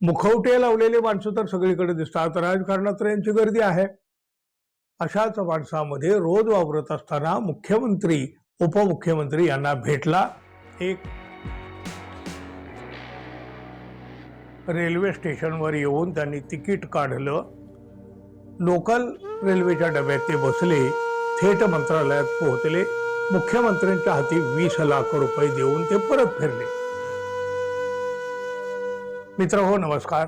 मुखवटे लावलेले माणसं तर सगळीकडे दिसतात. राजकारणात यांची गर्दी आहे. अशाच माणसामध्ये रोज वावरत असताना मुख्यमंत्री उपमुख्यमंत्री यांना भेटला एक रेल्वे स्टेशनवर येऊन त्यांनी तिकीट काढलं. लोकल रेल्वेच्या डब्यात ते बसले. थेट मंत्रालयात पोहोचले. मुख्यमंत्र्यांच्या हाती वीस लाख रुपये देऊन ते परत फिरले. मित्र हो नमस्कार.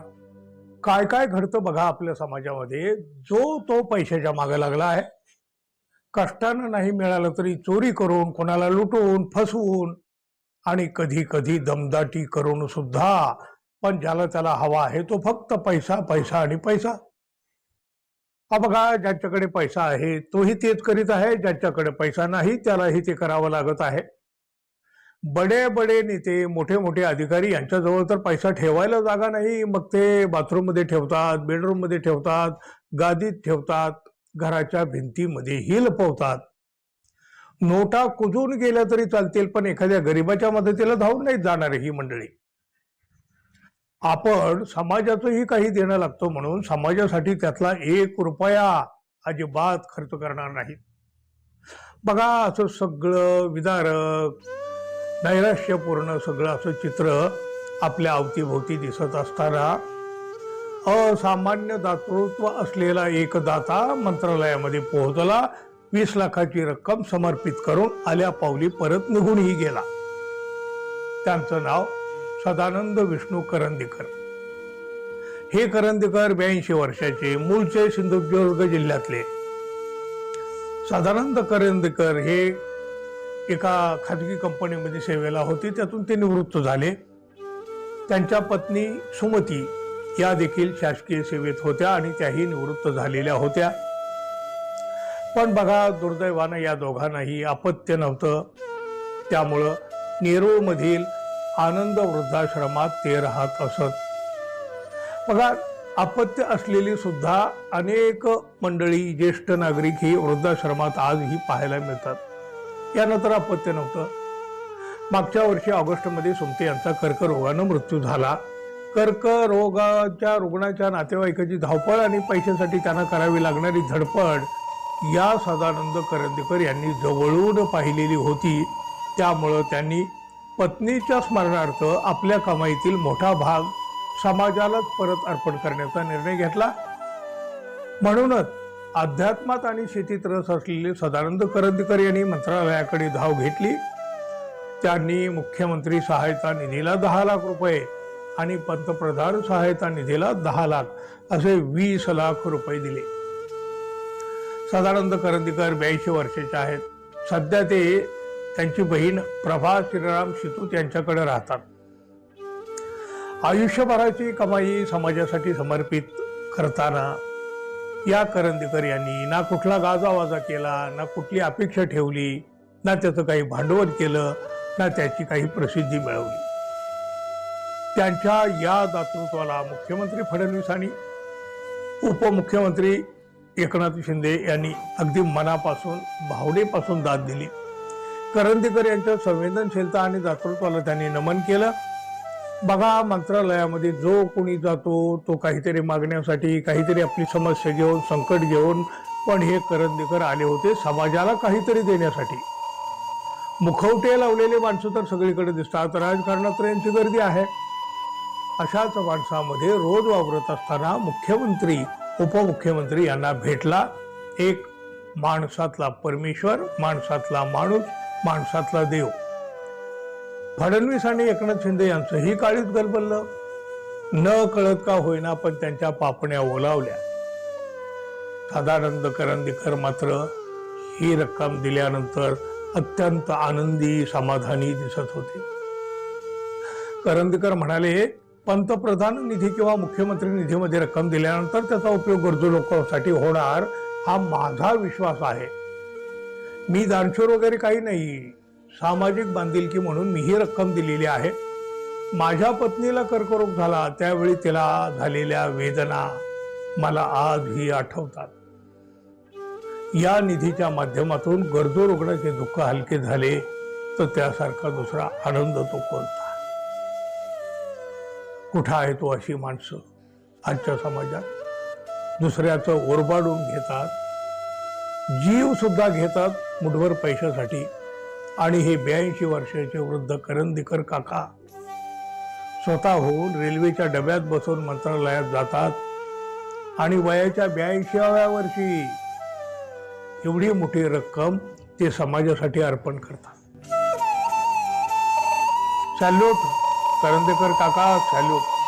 काय काय घडतं बघा आपल्या समाजामध्ये. जो तो पैशाच्या मागे लागला आहे कष्टानं नाही मिळालं तरी चोरी करून कोणाला लुटून फसवून आणि कधी कधी दमदाटी करून सुद्धा पण ज्याला त्याला हवा आहे तो फक्त पैसा पैसा आणि पैसा. हा बघा ज्यांच्याकडे पैसा आहे तोही तेच करीत आहे ज्यांच्याकडे पैसा नाही त्यालाही ते करावं लागत आहे. बडे बडे नेते मोठे मोठे अधिकारी यांच्याजवळ तर पैसा ठेवायला जागा नाही. मग ते बाथरूममध्ये ठेवतात बेडरूममध्ये ठेवतात गादीत ठेवतात घराच्या भिंतीमध्येही लपवतात नोटा कुजून गेल्या तरी चालतील पण एखाद्या गरीबाच्या मदतीला धावून नाही जाणार ही मंडळी. आपण समाजाचंही काही देणं लागतो म्हणून समाजासाठी त्यातला एक रुपया अजिबात खर्च करणार नाही. बघा असं सगळं विदारक. नैराश्यपूर्ण सगळं असं चित्र आपल्या अवतीभोवती दिसत असताना असामान्य दातृत्व असलेला एक दाता मंत्रालयामध्ये पोहोचला. वीस लाखाची रक्कम समर्पित करून आल्या पावली परत निघूनही गेला. त्यांचं नाव सदानंद विष्णू करंदीकर. हे करंदीकर ब्याऐंशी वर्षाचे मूळचे सिंधुदुर्ग जिल्ह्यातले. सदानंद करंदीकर हे एका खाजगी कंपनीमध्ये सेवेला होते. त्यातून ते निवृत्त झाले. त्यांच्या पत्नी सुमती या देखील शासकीय सेवेत होत्या आणि त्याही निवृत्त झालेल्या होत्या. पण बघा दुर्दैवानं या दोघांनाही अपत्य नव्हतं. त्यामुळं नेरूळमधील आनंद वृद्धाश्रमात ते राहत असत. बघा अपत्य असलेली सुद्धा अनेक मंडळी ज्येष्ठ नागरिक ही वृद्धाश्रमात आजही पाहायला मिळतात. यानंतर अपत्य नव्हतं. मागच्या वर्षी ऑगस्टमध्ये सुमते यांचा कर्करोगानं मृत्यू झाला. कर्करोगाच्या रुग्णाच्या नातेवाईकाची धावपळ आणि पैशासाठी त्यांना करावी लागणारी धडपड या सदानंद करंदीकर यांनी जवळून पाहिलेली होती. त्यामुळं त्यांनी पत्नीच्या स्मरणार्थ आपल्या कमाईतील मोठा भाग समाजालाच परत अर्पण करण्याचा निर्णय घेतला. म्हणूनच अध्यात्मात आणि शेतीत रस असलेले सदानंद करंदीकर यांनी मंत्रालयाकडे धाव घेतली. त्यांनी मुख्यमंत्री सहायता निधीला दहा लाख रुपये आणि पंतप्रधान सहायता निधीला दहा लाख असे वीस लाख रुपये दिले. सदानंद करंदीकर ब्याऐंशी वर्षाचे आहेत. सध्या ते त्यांची बहीण प्रभा श्रीराम शितूत यांच्याकडे राहतात. आयुष्यभराची कमाई समाजासाठी समर्पित करताना या करंदीकर यांनी ना कुठला गाजावाजा केला ना कुठली अपेक्षा ठेवली ना त्याचं काही भांडवल केलं ना त्याची काही प्रसिद्धी मिळवली. त्यांच्या या दातृत्वाला मुख्यमंत्री फडणवीस आणि उपमुख्यमंत्री एकनाथ शिंदे यांनी अगदी मनापासून भावनेपासून दाद दिली. करंदीकर यांच्या संवेदनशीलता आणि दातृत्वाला त्यांनी नमन केलं. बघा मंत्रालयामध्ये जो कोणी जातो तो काहीतरी मागण्यासाठी काहीतरी आपली समस्या घेऊन संकट घेऊन पण हे करंदीकर आले होते समाजाला काहीतरी देण्यासाठी. मुखवटे लावलेले माणसं तर सगळीकडे दिसतात. राजकारणात तर यांची गर्दी आहे. अशाच माणसामध्ये रोज वावरत असताना मुख्यमंत्री उपमुख्यमंत्री यांना भेटला एक माणसातला परमेश्वर माणसातला माणूस माणसातला देव. फडणवीस आणि एकनाथ शिंदे यांचंही काळीच गलबललं. न कळत का होईना पण त्यांच्या पापण्या ओलावल्या. सदानंद करंदीकर मात्र ही रक्कम दिल्यानंतर अत्यंत आनंदी समाधानी दिसत होते. करंदीकर म्हणाले पंतप्रधान निधी किंवा मुख्यमंत्री निधीमध्ये रक्कम दिल्यानंतर त्याचा उपयोग गरजू लोकांसाठी होणार हा माझा विश्वास आहे. मी दानशूर वगैरे काही नाही. सामाजिक बांधिलकी म्हणून मी ही रक्कम दिलेली आहे. माझ्या पत्नीला कर्करोग झाला त्यावेळी तिला झालेल्या वेदना मला आजही आठवतात. या निधीच्या माध्यमातून गरजू रुग्णाचे दुःख हलके झाले तर त्यासारखा दुसरा आनंद तो कोणता? कुठं आहे तो अशी माणसं? आजच्या समाजात दुसऱ्याचं ओरबाडून घेतात जीव सुद्धा घेतात मुठभर पैशासाठी. आणि हे ब्याऐंशी वर्षाचे वृद्ध करंदीकर काका स्वतःहून रेल्वेच्या डब्यात बसून मंत्रालयात जातात. आणि वयाच्या ब्याऐंशीव्या वर्षी एवढी मोठी रक्कम ते समाजासाठी अर्पण करतात. सॅल्यूट करंदेकर काका सॅल्यूट.